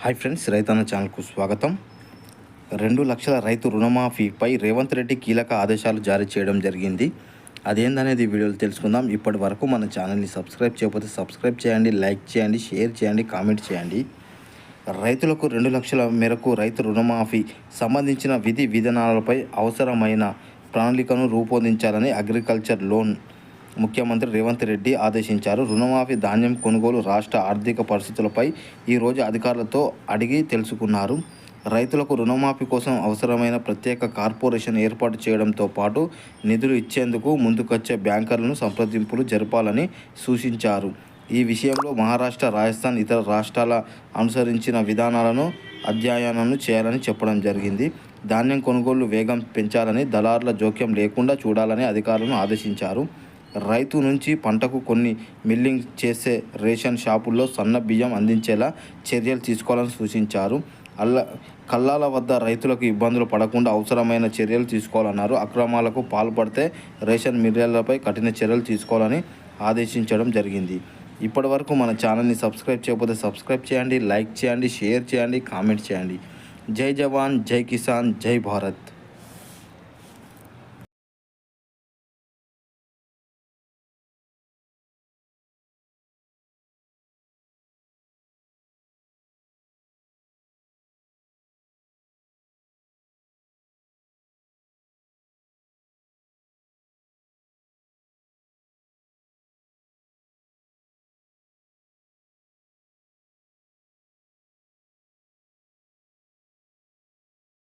Hi friends రైతన్న ఛానల్కు స్వాగతం. రెండు లక్షల రైతు రుణమాఫీపై రేవంత్ రెడ్డి కీలక ఆదేశాలు జారీ చేయడం జరిగింది. అదేందనేది వీడియోలు తెలుసుకుందాం. ఇప్పటి వరకు మన ఛానల్ని సబ్స్క్రైబ్ చేయకపోతే సబ్స్క్రైబ్ చేయండి లైక్ చేయండి షేర్ చేయండి కామెంట్ చేయండి. రైతులకు రెండు లక్షల మేరకు రైతు రుణమాఫీ సంబంధించిన విధి విధానాలపై అవసరమైన ప్రణాళికను రూపొందించాలని అగ్రికల్చర్ లోన్ ముఖ్యమంత్రి రేవంత్ రెడ్డి ఆదేశించారు. రుణమాఫీ ధాన్యం కొనుగోలు రాష్ట్ర ఆర్థిక పరిస్థితులపై ఈరోజు అధికారులతో అడిగి తెలుసుకున్నారు. రైతులకు రుణమాఫీ కోసం అవసరమైన ప్రత్యేక కార్పొరేషన్ ఏర్పాటు చేయడంతో పాటు నిధులు ఇచ్చేందుకు ముందుకొచ్చే బ్యాంకర్లను సంప్రదింపులు జరపాలని సూచించారు. ఈ విషయంలో మహారాష్ట్ర రాజస్థాన్ ఇతర రాష్ట్రాల అనుసరించిన విధానాలను అధ్యయనాలను చేయాలని చెప్పడం జరిగింది. ధాన్యం కొనుగోలు వేగం పెంచాలని దళారుల జోక్యం లేకుండా చూడాలని అధికారులను ఆదేశించారు. రైతు నుంచి పంటకు కొన్ని మిల్లింగ్ చేసే రేషన్ షాపుల్లో సన్న బియ్యం అందించేలా చర్యలు తీసుకోవాలని సూచించారు. అల్ల కల్లాల వద్ద రైతులకు ఇబ్బందులు పడకుండా అవసరమైన చర్యలు తీసుకోవాలన్నారు. అక్రమాలకు పాల్పడితే రేషన్ మిర్యాలపై కఠిన చర్యలు తీసుకోవాలని ఆదేశించడం జరిగింది. ఇప్పటి వరకు మన ఛానల్ని సబ్స్క్రైబ్ చేయకపోతే సబ్స్క్రైబ్ చేయండి లైక్ చేయండి షేర్ చేయండి కామెంట్ చేయండి. జై జవాన్ జై కిసాన్ జై భారత్.